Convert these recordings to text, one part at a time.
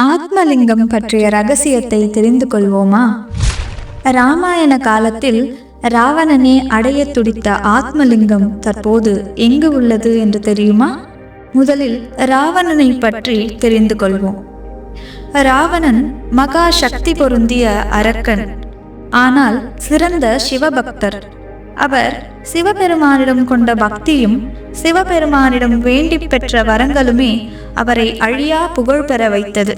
ஆத்மலிங்கம் பற்றிய ரகசியத்தை தெரிந்து கொள்வோமா? ராமாயண காலத்தில் ராவணனே அடைய துடித்த ஆத்மலிங்கம் தற்போது எங்கு உள்ளது என்று தெரியுமா? முதலில் ராவணனை பற்றி தெரிந்து கொள்வோம். ராவணன் மகா சக்தி பொருந்திய அரக்கன் ஆனால் சிறந்த சிவபக்தர். அவர் சிவபெருமானிடம் கொண்ட பக்தியும் சிவபெருமானிடம் வேண்டி பெற்ற வரங்களுமே அவரை அழியா புகழ் பெற வைத்தது.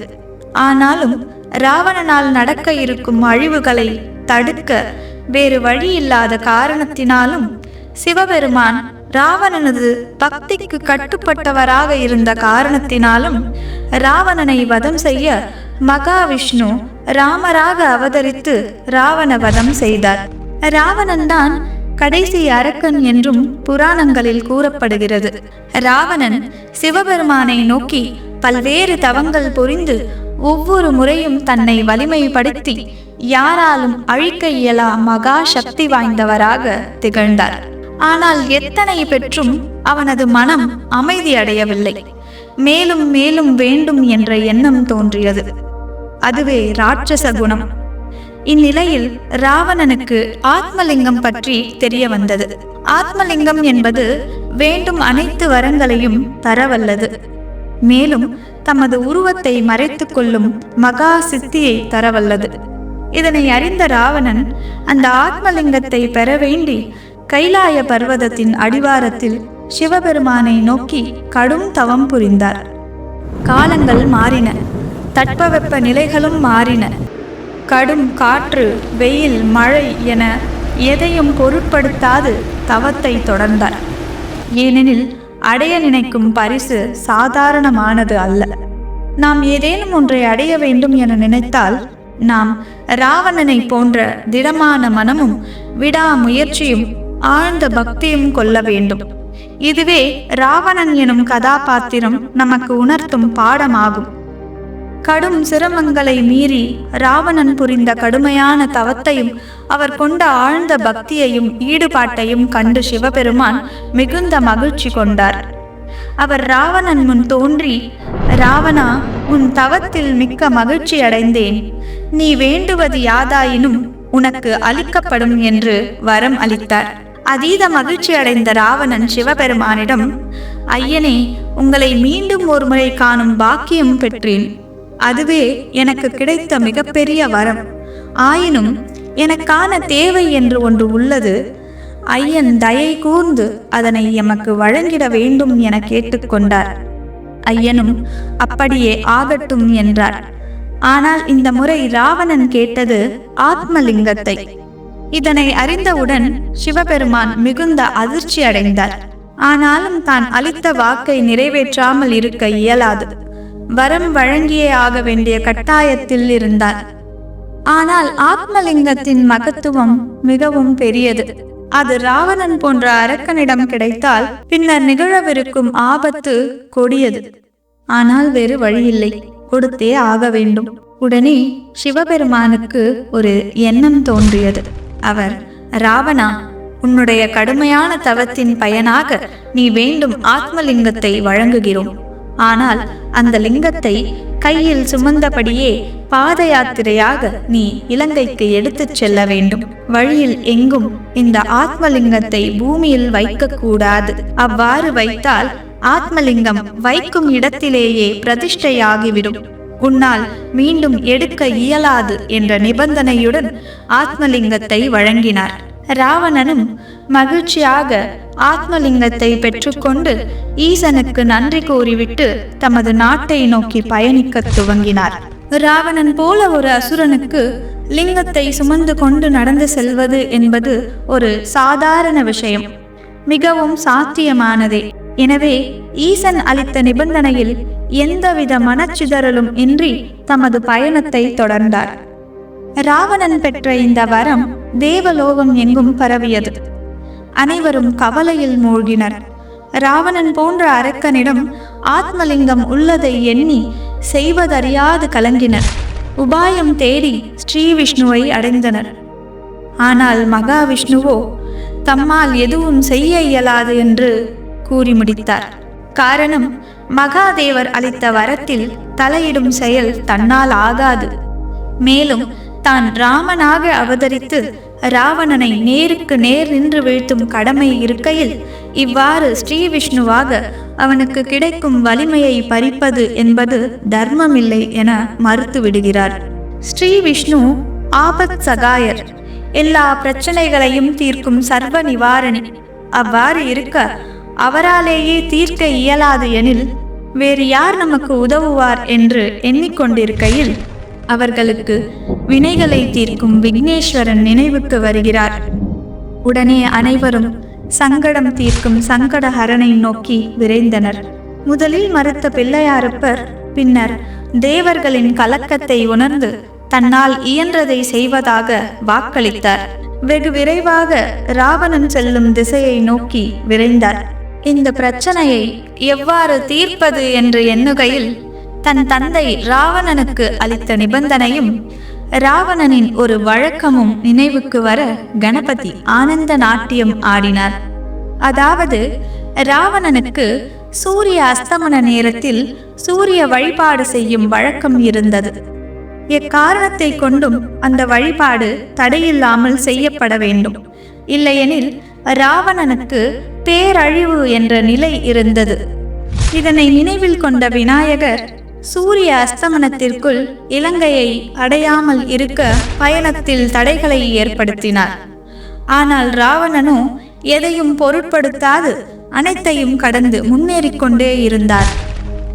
ஆனாலும் ராவணனால் நடக்க இருக்கும் அழிவுகளை தடுக்க வேறு வழி இல்லாத காரணத்தினாலும் சிவபெருமான் ராவணனது பக்திக்கு கட்டுப்பட்டவராக இருந்த காரணத்தினாலும் ராவணனை வதம் செய்ய மகாவிஷ்ணு ராமராக அவதரித்து ராவண வதம் செய்தார். ராவணன் தான் கடைசி அரக்கன் என்றும் புராணங்களில் கூறப்படுகிறது. ராவணன் சிவபெருமானை நோக்கி பல்வேறு தவங்கள் புரிந்து ஒவ்வொரு முறையும் தன்னை வலிமைப்படுத்தி யாராலும் அழிக்க இயலா மகா சக்தி வாய்ந்தவராக திகழ்ந்தார். ஆனால் எத்தனை பெற்றும் அவனது மனம் அமைதியடையவில்லை மேலும் மேலும் வேண்டும் என்ற எண்ணம் தோன்றியது. அதுவே ராட்சச குணம். இந்நிலையில் ராவணனுக்கு ஆத்மலிங்கம் பற்றி தெரிய வந்தது ஆத்மலிங்கம் என்பது வேண்டும் அனைத்து வரங்களையும் தரவல்லது. மேலும் தமது உருவத்தை மறைத்து கொள்ளும் மகா சித்தியை தரவல்லது. இதனை அறிந்த ராவணன் அந்த ஆத்மலிங்கத்தை பெற வேண்டி கைலாய பர்வதத்தின் அடிவாரத்தில் சிவபெருமானை நோக்கி கடும் தவம் புரிந்தார். காலங்கள் மாறின. தட்பவெப்ப நிலைகளும் மாறின. கடும் காற்று வெயில் மழை என எதையும் பொருட்படுத்தாது தவத்தை தொடர்ந்தார். ஏனெனில் அடைய நினைக்கும் பரிசு சாதாரணமானது அல்ல. நாம் ஏதேனும் ஒன்றை அடைய வேண்டும் என நினைத்தால் நாம் ராவணனை போன்ற திடமான மனமும் விடாமுயற்சியும் ஆழ்ந்த பக்தியும் கொள்ள வேண்டும். இதுவே ராவணன் எனும் கதாபாத்திரம் நமக்கு உணர்த்தும் பாடமாகும். கடும் சிரமங்களை மீறி ராவணன் புரிந்த கடுமையான தவத்தையும் அவர் கொண்ட ஆழ்ந்த பக்தியையும் ஈடுபாட்டையும் கண்டு சிவபெருமான் மிகுந்த மகிழ்ச்சி கொண்டார். அவர் ராவணன் முன் தோன்றி ராவணா உன் தவத்தில் மிக்க மகிழ்ச்சி அடைந்தேன். நீ வேண்டுவது யாதாயினும் உனக்கு அளிக்கப்படும் என்று வரம் அளித்தார். அதீத மகிழ்ச்சி அடைந்த ராவணன் சிவபெருமானிடம் ஐயனே உங்களை மீண்டும் ஒருமுறை காணும் பாக்கியம் பெற்றேன். அதுவே எனக்கு கிடைத்த மிகப்பெரிய வரம். ஆயினும் எனக்கான தேவை என்று ஒன்று உள்ளது. ஐயன் தயை கூர்ந்து அதனை எமக்கு வழங்கிட வேண்டும் என கேட்டுக்கொண்டார். ஐயனும் அப்படியே ஆகட்டும் என்றார். ஆனால் இந்த முறை ராவணன் கேட்டது ஆத்மலிங்கத்தை. இதனை அறிந்தவுடன் சிவபெருமான் மிகுந்த அதிர்ச்சி அடைந்தார் ஆனாலும் தான் அளித்த வாக்கை நிறைவேற்றாமல் இருக்க இயலாது. வரம் வழங்கியே ஆக வேண்டிய கட்டாயத்தில் இருந்தார். ஆனால் ஆத்மலிங்கத்தின் மகத்துவம் மிகவும் பெரியது. அது ராவணன் போன்ற அரக்கனிடம் கிடைத்தால் பின்னர் நிகழவிருக்கும் ஆபத்து கொடியது. ஆனால் வேறு வழியில்லை. கொடுத்தே ஆக வேண்டும். உடனே சிவபெருமானுக்கு ஒரு எண்ணம் தோன்றியது. அவர் ராவணா உன்னுடைய கடுமையான தவத்தின் பயனாக நீ வேண்டும் ஆத்மலிங்கத்தை வழங்குகிறோம். ஆனால் அந்த லிங்கத்தை கையில் சுமந்தபடியே பாத யாத்திரையாக நீ இலங்கைக்கு எடுத்துச் செல்ல வேண்டும். வழியில் எங்கும் இந்த ஆத்மலிங்கத்தை பூமியில் வைக்கக்கூடாது அவ்வாறு வைத்தால் ஆத்மலிங்கம் வைக்கும் இடத்திலேயே பிரதிஷ்டையாகிவிடும். உன்னால் மீண்டும் எடுக்க இயலாது என்ற நிபந்தனையுடன் ஆத்மலிங்கத்தை வழங்கினார். ராவணனும் மகிழ்ச்சியாக ஆத்மலிங்கத்தை பெற்றுக்கொண்டு ஈசனுக்கு நன்றி கூறிவிட்டு தமது நாட்டை நோக்கி பயணிக்கத் துவங்கினார். ராவணன் போல ஒரு அசுரனுக்கு லிங்கத்தை சுமந்து கொண்டு நடந்து செல்வது என்பது ஒரு சாதாரண விஷயம். மிகவும் சாத்தியமானதே. எனவே ஈசன் அளித்த நிபந்தனையில் எந்தவித மனச்சிதறலும் இன்றி தமது பயணத்தை தொடர்ந்தார். ராவணன் பெற்ற இந்த வரம் தேவலோகம் எங்கும் பரவியது. அனைவரும் கவலையில் மூழ்கினர். ராவணன் போன்ற அரக்கனிடம் ஆத்மலிங்கம் உள்ளதை எண்ணி செய்வதறியாது கலங்கினர். உபாயம் தேடி ஸ்ரீ விஷ்ணுவை அடைந்தனர். ஆனால் மகாவிஷ்ணுவோ தம்மால் எதுவும் செய்ய இயலாது என்று கூறி முடித்தார். காரணம் மகாதேவர் அளித்த வரத்தில் தலையிடும் செயல் தன்னால் ஆகாது. மேலும் தான் ராமனாக அவதரித்து ராவணனை நேருக்கு நேர் நின்று வீழ்த்தும் கடமை இருக்கையில் இவ்வாறு ஸ்ரீ விஷ்ணுவாக அவனுக்கு கிடைக்கும் வலிமையை பறிப்பது என்பது தர்மமில்லை என மறுத்து விடுகிறார். ஸ்ரீ விஷ்ணு ஆபத் சகாயர். எல்லா பிரச்சனைகளையும் தீர்க்கும் சர்வ நிவாரணி. அவ்வாறு இருக்க அவராலேயே தீர்க்க இயலாது எனில் வேறு யார் நமக்கு உதவுவார் என்று எண்ணிக்கொண்டிருக்கையில் அவர்களுக்கு வினைகளை தீர்க்கும் விக்னேஸ்வரன் நினைவுக்கு வருகிறார். உடனே அனைவரும் சங்கடம் தீர்க்கும் சங்கடஹரனை நோக்கி விரைந்தனர். முதலில் மறுத்த பிள்ளையாரப்பர் பின்னர் தேவர்களின் கலக்கத்தை உணர்ந்து தன்னால் இயன்றதை செய்வதாக வாக்களித்தார். வெகு விரைவாக ராவணன் செல்லும் திசையை நோக்கி விரைந்தார். இந்த பிரச்சனையை எவ்வாறு தீர்ப்பது என்று எண்ணுகையில் தன் தந்தை ராவணனுக்கு அளித்த நிபந்தனையும் ராவணனின் ஒரு வழக்கமும் நினைவுக்கு வர கணபதி ஆனந்த நாட்டியம் ஆடினார். அதாவது ராவணனுக்கு சூரிய அஸ்தமன நேரத்தில் சூரிய வழிபாடு செய்யும் வழக்கம் இருந்தது. எக்காரணத்தை கொண்டும் அந்த வழிபாடு தடையில்லாமல் செய்யப்பட வேண்டும். இல்லையெனில் ராவணனுக்கு பேரழிவு என்ற நிலை இருந்தது. இதனை நினைவில் கொண்ட விநாயகர் சூரிய அஸ்தமனத்திற்குள் இலங்கையை அடையாமல் இருக்க பயணத்தில் தடைகளை ஏற்படுத்தினார். ஆனால் ராவணனோ எதையும் பொருட்படுத்தாது அனைத்தையும் கடந்து முன்னேறிக் கொண்டே இருந்தார்.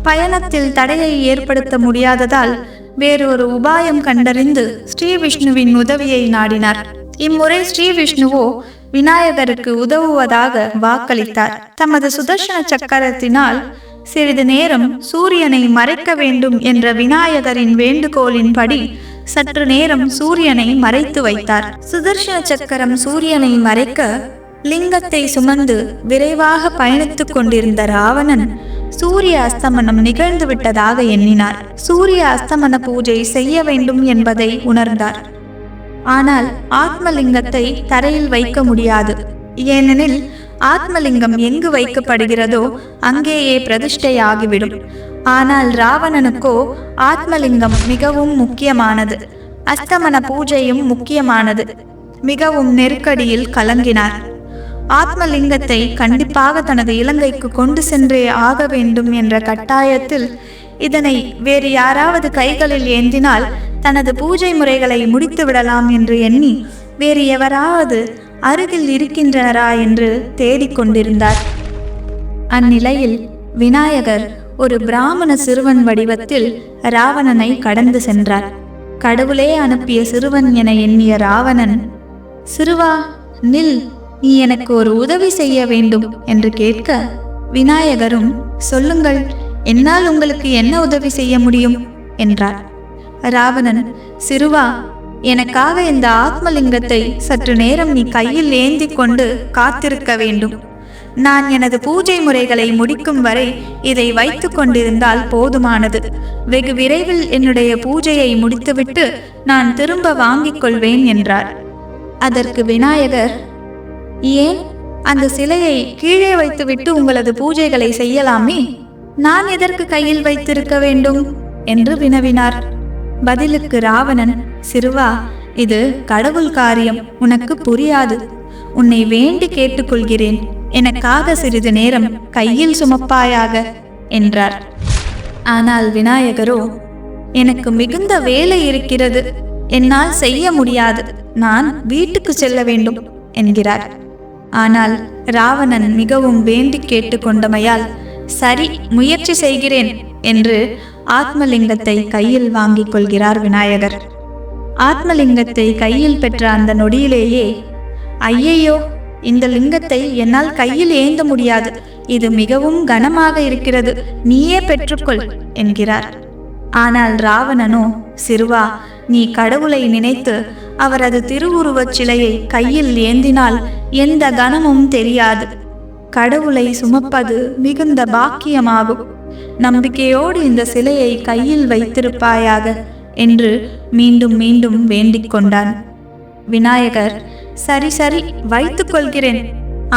பயணத்தில் தடையை ஏற்படுத்த முடியாததால் வேறொரு உபாயம் கண்டறிந்து ஸ்ரீ விஷ்ணுவின் உதவியை நாடினார். இம்முறை ஸ்ரீ விஷ்ணுவோ விநாயகருக்கு உதவுவதாக வாக்களித்தார். தமது சுதர்சன சக்கரத்தினால் சிறிது நேரம் சூரியனை மறைக்க வேண்டும் என்ற விநாயகரின் வேண்டுகோளின்படி சற்று நேரம் சூரியனை மறைத்து வைத்தார். சுதர்சன சக்கரம் சூரியனை மறைக்க லிங்கத்தை சுமந்து விரைவாக பயணித்துக் கொண்டிருந்த ராவணன் சூரிய அஸ்தமனம் நிகழ்ந்து விட்டதாக எண்ணினார். சூரிய அஸ்தமன பூஜை செய்ய வேண்டும் என்பதை உணர்ந்தார். ஆனால் ஆத்மலிங்கத்தை தரையில் வைக்க முடியாது. ஏனெனில் ஆத்மலிங்கம் எங்கு வைக்கப்படுகிறதோ அங்கேயே பிரதிஷ்டையாகிவிடும். ஆனால் ராவணனுக்கோ ஆத்மலிங்கம் மிகவும் முக்கியமானது. அஸ்தமன பூஜையும் முக்கியமானது. மிகவும் நெருக்கடியில் கலங்கினார். ஆத்மலிங்கத்தை கண்டிப்பாக தனது இலங்கைக்கு கொண்டு சென்றே ஆக வேண்டும் என்ற கட்டாயத்தில் இதனை வேறு யாராவது கைகளில் ஏந்தினால் தனது பூஜை முறைகளை முடித்து விடலாம் என்று எண்ணி வேறு எவராவது அருகில் இருக்கின்றனரா என்று தேடிக்கொண்டிருந்தார். அந்நிலையில் விநாயகர் ஒரு பிராமண சிறுவன் வடிவத்தில் ராவணனை கடந்து சென்றார். கடவுளே அனுப்பிய சிறுவன் என எண்ணிய ராவணன் சிறுவா நில் நீ எனக்கு ஒரு உதவி செய்ய வேண்டும் என்று கேட்க விநாயகரும் சொல்லுங்கள் என்னால் உங்களுக்கு என்ன உதவி செய்ய முடியும்? என்றார். ராவணன் சிறுவா எனக்காக இந்த ஆத்மலிங்கத்தை சற்று நேரம் நீ கையில் ஏந்தி கொண்டு காத்திருக்க வேண்டும். நான் எனது பூஜை முறைகளை முடிக்கும் வரை இதை வைத்து கொண்டிருந்தால் போதுமானது. வெகு விரைவில் என்னுடைய பூஜையை முடித்துவிட்டு நான் திரும்ப வாங்கிக் கொள்வேன் என்றார். அதற்கு விநாயகர் ஏன்? அந்த சிலையை கீழே வைத்துவிட்டு உங்களது பூஜைகளை செய்யலாமே? நான் எதற்கு கையில் வைத்திருக்க வேண்டும்? என்று வினவினார். பதிலுக்கு ராவணன் சிறுவா இது கடவுள் காரியம். உனக்கு புரியாது. உன்னை வேண்டி கேட்டுக்கொள்கிறேன். எனக்காக சிறிது நேரம் கையில் சுமப்பாயாக என்றார். ஆனால் விநாயகரோ எனக்கு மிகுந்த வேலை இருக்கிறது. என்னால் செய்ய முடியாது. நான் வீட்டுக்கு செல்ல வேண்டும் என்கிறார். ஆனால் ராவணன் மிகவும் வேண்டி கேட்டுக்கொண்டமையால் சரி முயற்சி செய்கிறேன் என்று ஆத்மலிங்கத்தை கையில் வாங்கிக் கொள்கிறார் விநாயகர். ஆத்மலிங்கத்தை கையில் பெற்ற அந்த நொடியிலேயே ஐயையோ இந்த லிங்கத்தை என்னால் கையில் ஏந்த முடியாது. இது மிகவும் கனமாக இருக்கிறது. நீயே பெற்றுக்கொள் என்கிறார். ஆனால் ராவணனோ சிறுவா நீ கடவுளை நினைத்து அவரது திருவுருவச் சிலையை கையில் ஏந்தினால் எந்த கனமும் தெரியாது. கடவுளை சுமப்பது மிகுந்த பாக்கியமாகும். நம்பிக்கையோடு இந்த சிலையை கையில் வைத்திருப்பாயாக. என்று மீண்டும் மீண்டும் வேண்டிக் கொண்டான். விநாயகர் சரி சரி வைத்துக் கொள்கிறேன்.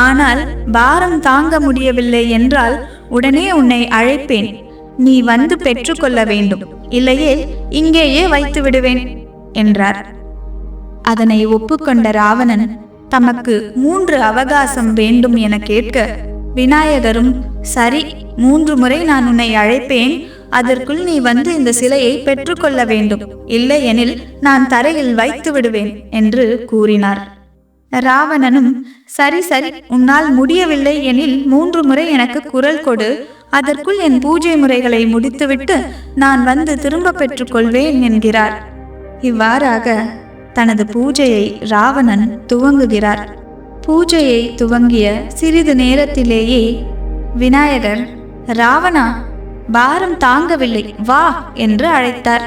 ஆனால் பாரம் தாங்க முடியவில்லை என்றால் உடனே உன்னை அழைப்பேன். நீ வந்து பெற்றுக்கொள்ள வேண்டும். இல்லையே இங்கேயே வைத்து விடுவேன் என்றார். அதனை ஒப்புக்கொண்ட ராவணன் தமக்கு மூன்று அவகாசம் வேண்டும் என கேட்க விநாயகரும் சரி மூன்று முறை நான் உன்னை அழைப்பேன். அதற்குள் நீ வந்து இந்த சிலையை பெற்றுக்கொள்ள வேண்டும். இல்லையெனில் நான் தரையில் வைத்து விடுவேன் என்று கூறினார். ராவணனும் சரி சரி உன்னால் முடியவில்லை எனில் மூன்று முறை எனக்கு குரல் கொடு. அதற்குள் என் பூஜை முறைகளை முடித்துவிட்டு நான் வந்து திரும்ப பெற்றுக்கொள்வேன் என்கிறார். இவ்வாறாக தனது பூஜையை ராவணன் துவங்குகிறார். பூஜையை துவங்கிய சிறிது நேரத்திலேயே விநாயகர் ராவணா பாரம் தாங்கவில்லை. வா என்று அழைத்தார்.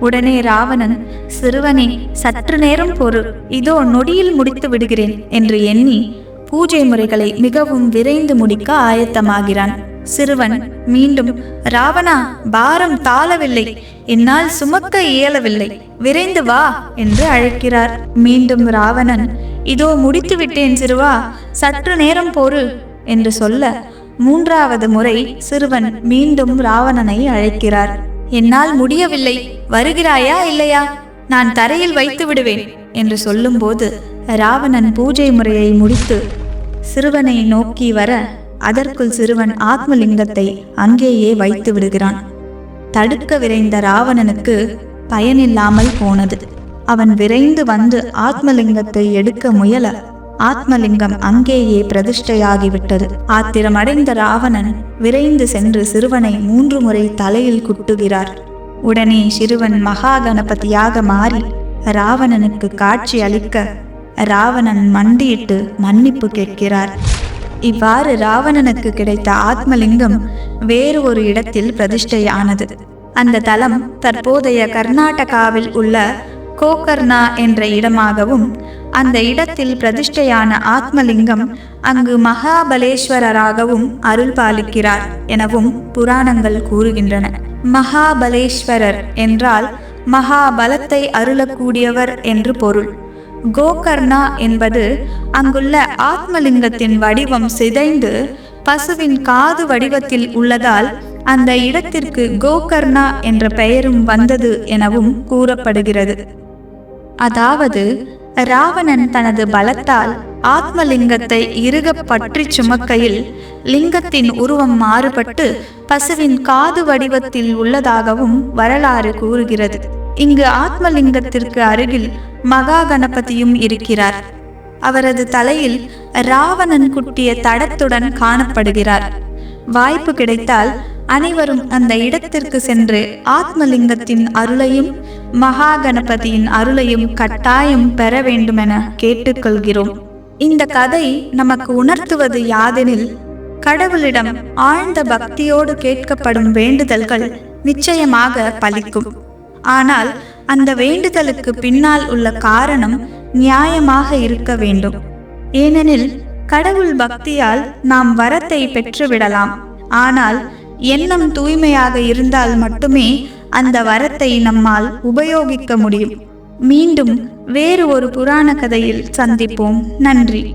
உடனே ராவணன் சிறுவனே சற்று நேரம் பொறு. இதோ நொடியில் முடித்து விடுகிறேன் என்று எண்ணி பூஜை முறைகளை மிகவும் விரைந்து முடிக்க ஆயத்தமாகிறான். சிறுவன் மீண்டும் ராவணா பாரம் தாளவில்லை. என்னால் சுமக்க இயலவில்லை. விரைந்து வா என்று அழைக்கிறார். மீண்டும் ராவணன் இதோ முடித்து விட்டேன் சிறுவா. சற்று நேரம் பொறு என்று சொல்ல மூன்றாவது முறை சிறுவன் மீண்டும் ராவணனை அழைக்கிறார். என்னால் முடியவில்லை. வருகிறாயா இல்லையா? நான் தரையில் வைத்து விடுவேன் என்று சொல்லும்போது ராவணன் பூஜை முறையை முடித்து சிறுவனை நோக்கி வர அதற்குள் சிறுவன் ஆத்மலிங்கத்தை அங்கேயே வைத்து விடுகிறான். தடுக்க விரைந்த ராவணனுக்கு பயனில்லாமல் போனது. அவன் விரைந்து வந்து ஆத்மலிங்கத்தை எடுக்க முயல ஆத்மலிங்கம் அங்கேயே பிரதிஷ்டையாகிவிட்டது. ஆத்திரமடைந்த ராவணன் விரைந்து சென்று சிறுவனை மூன்று முறை தலையில் குட்டுகிறார். உடனே சிறுவன் மகா கணபதியாக மாறி ராவணனுக்கு காட்சி அளிக்க ராவணன் மண்டியிட்டு மன்னிப்பு கேட்கிறார். இவ்வாறு ராவணனுக்கு கிடைத்த ஆத்மலிங்கம் வேறு ஒரு இடத்தில் பிரதிஷ்டையானது. அந்த தலம் தற்போதைய கர்நாடகாவில் உள்ள கோகர்ணா என்ற இடமாகவும் அந்த இடத்தில் பிரதிஷ்டையான ஆத்மலிங்கம் அங்கு மகாபலேஸ்வரராகவும் அருள் பாலிக்கிறார் எனவும் புராணங்கள் கூறுகின்றன. மகாபலேஸ்வரர் என்றால் மகாபலத்தை அருளக்கூடியவர் என்று பொருள். கோகர்ணா என்பது அங்குள்ள ஆத்மலிங்கத்தின் வடிவம் சிதைந்து பசுவின் காது வடிவத்தில் உள்ளதால் அந்த இடத்திற்கு கோகர்ணா என்ற பெயரும் வந்தது எனவும் கூறப்படுகிறது. அதாவது ராவணன் தனது பலத்தால் ஆத்மலிங்கத்தை இறுக பற்றி சுமக்கையில் லிங்கத்தின் உருவம் மாறுபட்டு பசுவின் காது வடிவத்தில் உள்ளதாகவும் வரலாறு கூறுகிறது. இங்கு ஆத்மலிங்கத்திற்கு அருகில் மகா கணபதியும் இருக்கிறார். அவரது தலையில் ராவணன் குட்டிய தடத்துடன் காணப்படுகிறார். வாய்ப்பு கிடைத்தால் அனைவரும் அந்த இடத்திற்கு சென்று ஆத்மலிங்கத்தின் அருளையும் மகா கணபதியின் அருளையும் கட்டாயம் பெற வேண்டுமென கேட்டுக்கொள்கிறோம். இந்த கதை நமக்கு உணர்த்துவது யாதெனில் கடவுளிடம் ஆழ்ந்த பக்தியோடு கேட்கப்படும் வேண்டுதல்கள் நிச்சயமாக பலிக்கும். ஆனால் அந்த வேண்டுதலுக்கு பின்னால் உள்ள காரணம் நியாயமாக இருக்க வேண்டும். ஏனெனில் கடவுள் பக்தியால் நாம் வரத்தை பெற்றுவிடலாம். ஆனால் எண்ணம் தூய்மையாக இருந்தால் மட்டுமே அந்த வரத்தை நம்மால் உபயோகிக்க முடியும். மீண்டும் வேறு ஒரு புராண கதையில் சந்திப்போம். நன்றி.